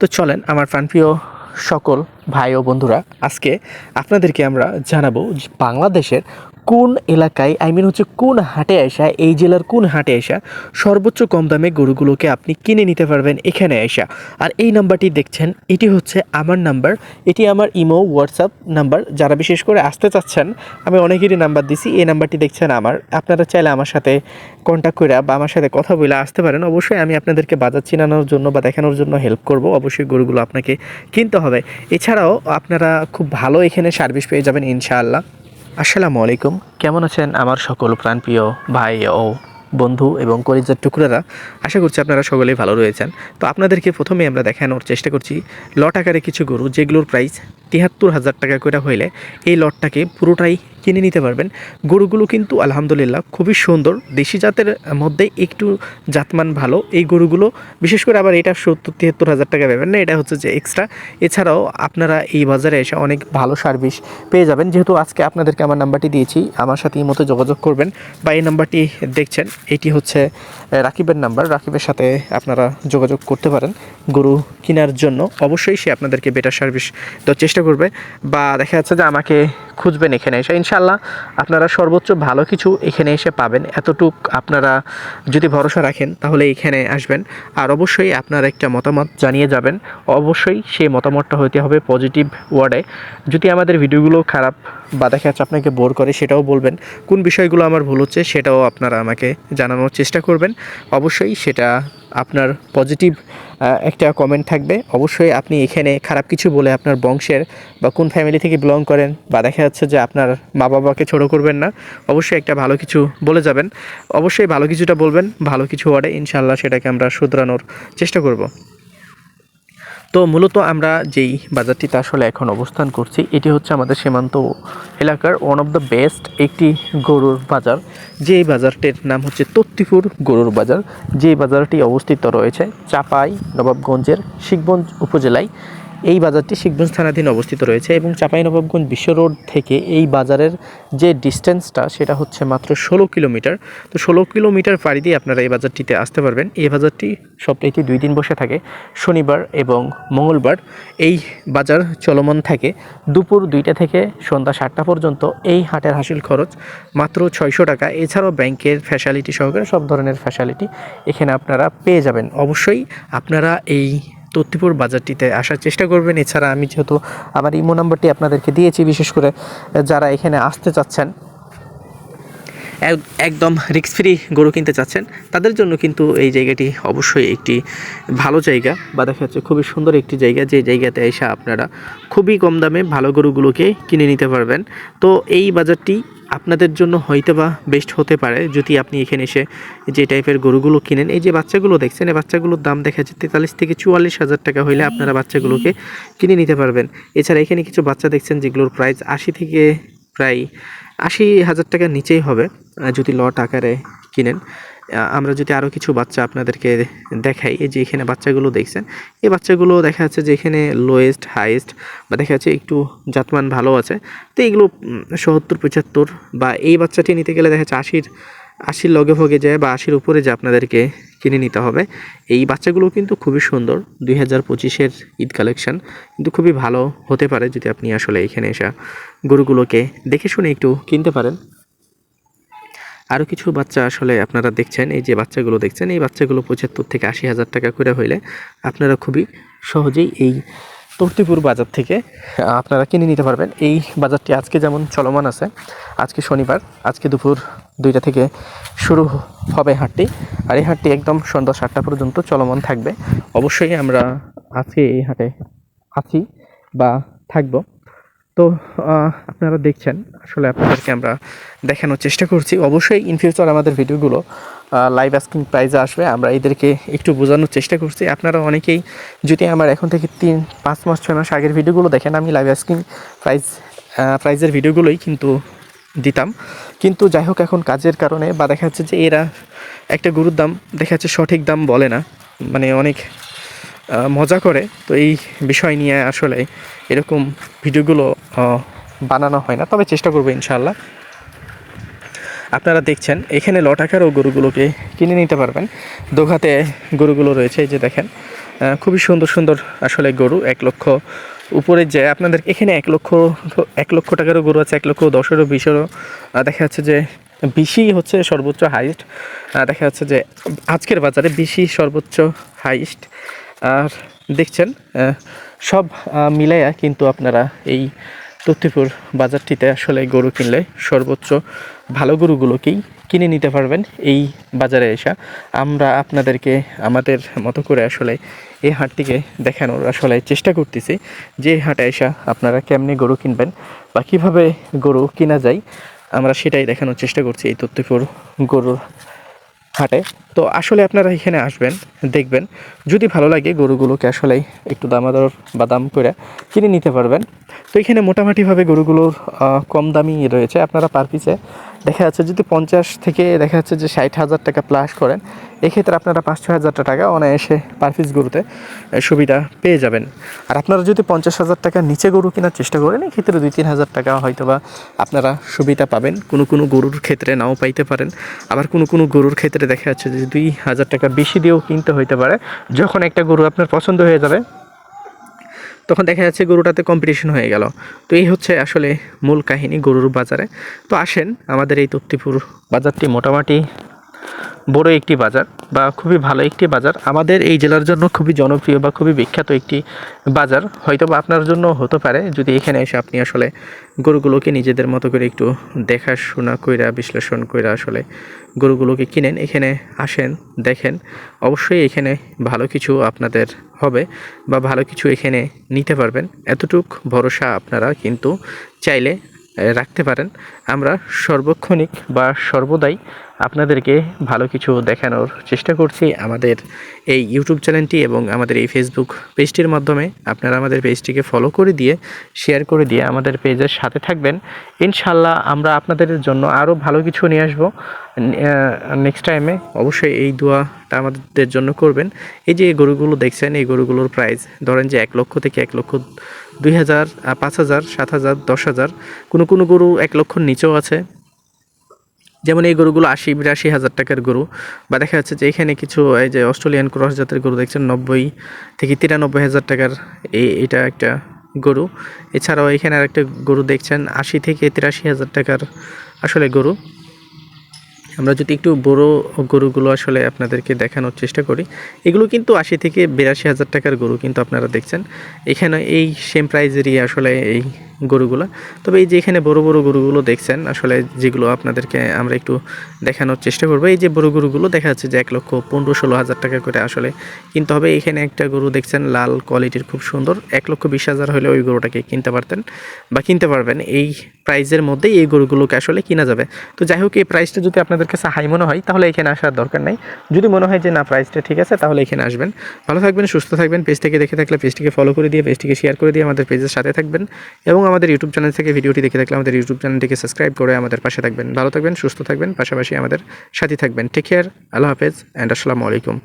তো চলেন আমার প্রাণপ্রিয় সকল ভাই ও বন্ধুরা আজকে আপনাদেরকে আমরা জানাব বাংলাদেশের কোন এলাকায় আই মিন হচ্ছে কোন হাটে আসা, এই জেলার কোন হাটে আসা, সর্বোচ্চ কম দামে গরুগুলোকে আপনি কিনে নিতে পারবেন এখানে আসা। আর এই নাম্বারটি দেখছেন, এটি হচ্ছে আমার নাম্বার, এটি আমার ইমো হোয়াটসঅ্যাপ নাম্বার, যারা বিশেষ করে আসতে চাচ্ছেন, আমি অনেকেরই নাম্বার দিছি, এই নাম্বারটি দেখছেন আমার। আপনারা চাইলে আমার সাথে কন্ট্যাক্ট করে বা আমার সাথে কথা বলে আসতে পারেন। অবশ্যই আমি আপনাদেরকে বাজার চিনানোর জন্য বা দেখানোর জন্য হেল্প করব, অবশ্যই গরুগুলো আপনাকে কিনতে হবে। এছাড়াও আপনারা খুব ভালো এখানে সার্ভিস পেয়ে যাবেন, ইনশাআল্লাহ। আসসালামু আলাইকুম। কেমন আছেন আমার সকল প্রাণপ্রিয় ভাই ও বন্ধু এবং কলিজার টুকরারা? আশা করছি আপনারা সকলেই ভালো রয়েছেন। তো আপনাদেরকে প্রথমে আমরা দেখানোর চেষ্টা করছি লট আকারে কিছু গরু, যেগুলোর প্রাইস তিয়াত্তর হাজার টাকা করে হইলে এই লটটাকে পুরোটাই কিনে নিতে পারবেন। গরুগুলো কিন্তু আলহামদুলিল্লাহ খুবই সুন্দর। দেশি জাতের মধ্যে একটু জাতমান ভালো। এই গরুগুলো বিশেষ করে আবার এটা সত্তর তিয়াত্তর হাজার টাকা পাবেন না, এটা হচ্ছে যে এক্সট্রা এছাড়াও আপনারা এই বাজারে এসে অনেক ভালো সার্ভিস পেয়ে যাবেন। যেহেতু আজকে আপনাদেরকে আমার নাম্বারটি দিয়েছি, আমার সাথে এই মতো যোগাযোগ করবেন বা এই নাম্বারটি দেখছেন, এটি হচ্ছে রাকিবের নাম্বার রাকিবের সাথে আপনারা যোগাযোগ করতে পারেন গরু কেনার জন্য। অবশ্যই সে আপনাদেরকে বেটার সার্ভিস দেওয়ার চেষ্টা করবে। বা দেখা যাচ্ছে যে আমাকে খুঁজবেন এখানে এসে। ইনশাল্লাহ আপনারা সর্বোচ্চ ভালো কিছু এখানে এসে পাবেন। এতটুক আপনারা যদি ভরসা রাখেন, তাহলে এখানে আসবেন। আর অবশ্যই আপনার একটা মতামত জানিয়ে যাবেন। অবশ্যই সেই মতামতটা হইতে হবে পজিটিভ ওয়ার্ডে। যদি আমাদের ভিডিওগুলো খারাপ বা দেখা যাচ্ছে আপনাকে বোর করে, সেটাও বলবেন। কোন বিষয়গুলো আমার ভুল হচ্ছে, সেটাও আপনারা আমাকে জানানোর চেষ্টা করবেন। অবশ্যই সেটা আপনার পজিটিভ একটা কমেন্ট থাকবে। অবশ্যই আপনি এখানে খারাপ কিছু বলে আপনার বংশের বা কোন ফ্যামিলি থেকে বিলং করেন বা দেখা যাচ্ছে যে আপনার মা বাবাকে ছোটো করবেন না, অবশ্যই একটা ভালো কিছু বলে যাবেন। অবশ্যই ভালো কিছুটা বলবেন, ভালো কিছু ওয়ার্ডে ইনশাল্লাহ সেটাকে আমরা শুধরানোর চেষ্টা করব। তো মূলত আমরা যেই বাজারটিতে আসলে এখন অবস্থান করছি, এটি হচ্ছে আমাদের সীমান্ত এলাকার ওয়ান অফ দ্য বেস্ট একটি গরুর বাজার। যেই বাজারটির নাম হচ্ছে তত্তিপুর গরুর বাজার। যেই বাজারটি অবস্থিত রয়েছে চাপাই নবাবগঞ্জের শিখগঞ্জ উপজেলায়। এই বাজারটি শিখগঞ্জ থানাধীন অবস্থিত রয়েছে এবং চাপাই নবাবগঞ্জ বিশ্ব রোড থেকে এই বাজারের যে ডিস্টেন্সটা সেটা হচ্ছে মাত্র ষোলো কিলোমিটার। তো ষোলো কিলোমিটার পাড়ি দিয়ে আপনারা এই বাজারটিতে আসতে পারবেন। এই বাজারটি সপ্তাহে দুই দিন বসে থাকে, শনিবার এবং মঙ্গলবার। এই বাজার চলমান থাকে দুপুর দুইটা থেকে সন্ধ্যা সাতটা পর্যন্ত। এই হাটের হাসিল খরচ মাত্র ছয়শো টাকা। এছাড়াও ব্যাংকের ফ্যাসিলিটি সহকারে সব ধরনের ফ্যাসিলিটি এখানে আপনারা পেয়ে যাবেন। অবশ্যই আপনারা এই তত্তিপুর বাজারটিতে আসার চেষ্টা করবেন। এছাড়া আমি যেহেতু আমার ইমো নাম্বারটি আপনাদেরকে দিয়েছি, বিশেষ করে যারা এখানে আসতে চাচ্ছেন, এক- একদম রিক্স ফ্রি গরু কিনতে চাচ্ছেন, তাদের জন্য কিন্তু এই জায়গাটি অবশ্যই একটি ভালো জায়গা বা দেখা যাচ্ছে খুবই সুন্দর একটি জায়গা, যে জায়গাতে এসে আপনারা খুবই কম দামে ভালো গরুগুলোকে কিনে নিতে পারবেন। তো এই বাজারটি আপনাদের জন্য হয়তো বা বেস্ট হতে পারে যদি আপনি এখানে এসে যে টাইপের গরুগুলো কিনেন, এই যে বাচ্চাগুলো দেখছেন, এই বাচ্চাগুলোর দাম দেখা যাচ্ছে তেতাল্লিশ থেকে চুয়াল্লিশ হাজার টাকা হইলে আপনারা বাচ্চাগুলোকে কিনে নিতে পারবেন। এছাড়া এখানে কিছু বাচ্চা দেখছেন যেগুলোর প্রাইস আশি থেকে প্রায় আশি হাজার টাকার নিচেই হবে যদি লট আকারে কিনেন। আমরা যদি আরও কিছু বাচ্চা আপনাদেরকে দেখাই, এই যে এখানে বাচ্চাগুলো দেখছেন, এই বাচ্চাগুলো দেখা যাচ্ছে যে এখানে লোয়েস্ট হাইয়েস্ট বা দেখা যাচ্ছে একটু জাতমান ভালো আছে। তো এইগুলো সত্তর, পঁচাত্তর বা এই বাচ্চাটি নিতে গেলে দেখা যাচ্ছে আশির আশির লগে ভগে যায় বা আশির উপরে যে আপনাদেরকে কিনে নিতে হবে। এই বাচ্চাগুলো কিন্তু খুবই সুন্দর, দুই হাজার পঁচিশের ঈদ কালেকশন কিন্তু খুবই ভালো হতে পারে যদি আপনি আসলে এখানে এসে গরুগুলোকে দেখে শুনে একটু কিনতে পারেন। আরও কিছু বাচ্চা আসলে আপনারা দেখছেন, এই যে বাচ্চাগুলো দেখছেন, এই বাচ্চাগুলো পঁচাত্তর থেকে আশি হাজার টাকা করে হইলে আপনারা খুবই সহজেই এই তর্তিপুর বাজার থেকে আপনারা কিনে নিতে পারবেন। এই বাজারটি আজকে যেমন চলমান আছে, আজকে শনিবার, আজকে দুপুর দুইটা থেকে শুরু হবে হাটটি। আর এই হাটটি একদম সন্ধ্যা সাতটা পর্যন্ত চলমান থাকবে। অবশ্যই আমরা আজকে এই হাটে আছি বা থাকব। তো আপনারা দেখছেন। আসলে আপনাদেরকে আমরা দেখানোর চেষ্টা করছি। অবশ্যই ইন ফিউচার আমাদের ভিডিওগুলো লাইভ আস্কিং প্রাইজে আসবে। আমরা এদেরকে একটু বোঝানোর চেষ্টা করছি। আপনারা অনেকেই যদি আমার এখন থেকে তিন, পাঁচ মাস, ছয় মাস আগের ভিডিওগুলো দেখেন, আমি লাইভ আস্কিং প্রাইজ প্রাইজের ভিডিওগুলোই কিন্তু দিতাম। কিন্তু যাই হোক, এখন কাজের কারণে বা দেখা যাচ্ছে যে এরা একটা গরুর দাম, দেখা যাচ্ছে সঠিক দাম বলে না। মানে অনেক মজা করে। তো এই বিষয় নিয়ে আসলে এরকম ভিডিওগুলো বানানো হয় না। তবে চেষ্টা করব ইনশাল্লাহ আপনারা দেখছেন, এখানে লট আকারও গরুগুলোকে কিনে নিতে পারবেন। দোঘাতে গরুগুলো রয়েছে যে দেখেন। খুবই সুন্দর সুন্দর আসলে গরু, এক লক্ষ উপরে যে আপনাদের এখানে এক লক্ষ এক লক্ষ টাকারও গরু আছে, এক লক্ষ দশেরও, বিশেরও। দেখা যাচ্ছে যে বেশি হচ্ছে সর্বোচ্চ হাইস্ট দেখা যাচ্ছে যে আজকের বাজারে বেশি সর্বোচ্চ হাইস্ট আর দেখছেন সব মিলাইয়া কিন্তু আপনারা এই তথ্যপুর বাজারটিতে আসলে গরু কিনলে সর্বোচ্চ ভালো গরুগুলোকেই কিনে নিতে পারবেন এই বাজারে এসা। আমরা আপনাদেরকে আমাদের মতো করে আসলে এই হাটটিকে দেখানোর আসলে চেষ্টা করতেছি যে হাটে এসা আপনারা কেমনি গরু কিনবেন বা কীভাবে গরু কিনা যায়, আমরা সেটাই দেখানোর চেষ্টা করছি এই তথ্যপুর গরুর হাটে তো আসলে আপনারা এখানে আসবেন, দেখবেন। যদি ভালো লাগে গরুগুলোকে আসলে একটু দামাদর বা দাম করে কিনে নিতে পারবেন। তো এখানে মোটামুটিভাবে গরুগুলোর কম দামি রয়েছে। আপনারা পার পিসে দেখা যাচ্ছে যদি পঞ্চাশ থেকে দেখা যাচ্ছে যে ষাট হাজার টাকা প্লাস করেন, এক্ষেত্রে আপনারা পাঁচ, ছয় হাজার টাকা অনায়াসে পার গরুতে সুবিধা পেয়ে যাবেন। আর আপনারা যদি পঞ্চাশ হাজার টাকার নিচে গরু কেনার চেষ্টা করেন, এক্ষেত্রে দুই, তিন হাজার টাকা হয়তো বা আপনারা সুবিধা পাবেন। কোনো কোনো গরুর ক্ষেত্রে নাও পাইতে পারেন। আবার কোনো কোনো গরুর ক্ষেত্রে দেখা যাচ্ছে যে দুই হাজার টাকা বেশি দিয়েও কিনতে হইতে পারে। যখন একটা গরু আপনার পছন্দ হয়ে যাবে তখন দেখা যাচ্ছে গরুটাতে কম্পিটিশন হয়ে গেল। তো এই হচ্ছে আসলে মূল কাহিনী গরুর বাজারে। তো আসেন আমাদের এই তত্তিপুর বাজারটি মোটামুটি বড় একটি বাজার বা খুবই ভালো একটি বাজার। আমাদের এই জেলার জন্য খুবই জনপ্রিয় বা খুবই বিখ্যাত একটি বাজার। হয়তো বা আপনার জন্য হতে পারে যদি এখানে এসে আপনি আসলে গরুগুলোকে নিজেদের মতো করে একটু দেখাশোনা কইরা, বিশ্লেষণ কইরা আসলে গরুগুলোকে কিনেন, এখানে আসেন, দেখেন। অবশ্যই এখানে ভালো কিছু আপনাদের হবে বা ভালো কিছু এখানে নিতে পারবেন। এতটুক ভরসা আপনারা কিন্তু চাইলে রাখতে পারেন। আমরা সর্বক্ষণিক বা সর্বদাই আপনাদেরকে ভালো কিছু দেখানোর চেষ্টা করছি আমাদের এই ইউটিউব চ্যানেলটি এবং আমাদের এই ফেসবুক পেজটির মাধ্যমে। আপনারা আমাদের পেজটিকে ফলো করে দিয়ে শেয়ার করে দিয়ে আমাদের পেজের সাথে থাকবেন। ইনশাল্লাহ আমরা আপনাদের জন্য আরও ভালো কিছু নিয়ে আসব। নেক্সট টাইমে অবশ্যই এই দোয়াটা আমাদের জন্য করবেন। এই যে গরুগুলো দেখছেন, এই গরুগুলোর প্রাইস ধরেন যে এক লক্ষ থেকে এক লক্ষ দুই হাজার পাঁচ হাজার, সাত হাজার, দশ হাজার, কোনো কোনো গরু এক লক্ষর নিচেও আছে। যেমন এই গরুগুলো আশি, বিরাশি হাজার টাকার গরু, বা দেখা যাচ্ছে যে এখানে কিছু, এই যে অস্ট্রেলিয়ান ক্রস জাতের গরু দেখছেন, নব্বই থেকে তিরানব্বই হাজার টাকার এই, এটা একটা গরু। এছাড়াও এখানে আরেকটা গরু দেখছেন, আশি থেকে তিরাশি হাজার টাকার আসলে গরু। আমরা যদি একটু বড় গরুগুলো আসলে আপনাদেরকে দেখানোর চেষ্টা করি, এগুলো কিন্তু আশি থেকে বিরাশি হাজার টাকার গরু কিন্তু আপনারা দেখছেন। এখানে এই সেম প্রাইজেরই আসলে এই গরুগুলো। তবে এই যে এখানে বড় বড় গরুগুলো দেখছেন, আসলে যেগুলো আপনাদেরকে আমরা একটু দেখানোর চেষ্টা করব। এই যে বড় গরুগুলো দেখা যাচ্ছে যে এক লক্ষ পনেরো ষোলো হাজার টাকা করে আসলে কিনতে হবে। এখানে একটা গরু দেখছেন, লাল কোয়ালিটির খুব সুন্দর। এক লক্ষ বিশ হাজার হলে ওই গরুটাকে কিনতে পারতেন বা কিনতে পারবেন। এই প্রাইজের মধ্যেই এই গরুগুলোকে আসলে কিনা যাবে। তো যাই হোক, এই প্রাইসটা যদি আপনাদের কাছে হাই মনে হয়, তাহলে এখানে আসার দরকার নেই। যদি মনে হয় যে না প্রাইসটা ঠিক আছে, তাহলে এখানে আসবেন। ভালো থাকবেন, সুস্থ থাকবেন। পেজটিকে দেখে থাকলে পেজটিকে ফলো করে দিয়ে, পেজটিকে শেয়ার করে দিয়ে আমাদের পেজের সাথে থাকবেন। এবং আমাদের ইউটিউব চ্যানেল থেকে ভিডিওটি দেখে থাকলে আমাদের ইউটিউব চ্যানেলটিকে সাবস্ক্রাইব করে আমাদের পাশে থাকবেন। ভালো থাকবেন, সুস্থ থাকবেন, পাশাপাশি আমাদের সাথে থাকবেন। টেক কেয়ার আল্লাহ হাফেজ অ্যান্ড আসসালামু আলাইকুম।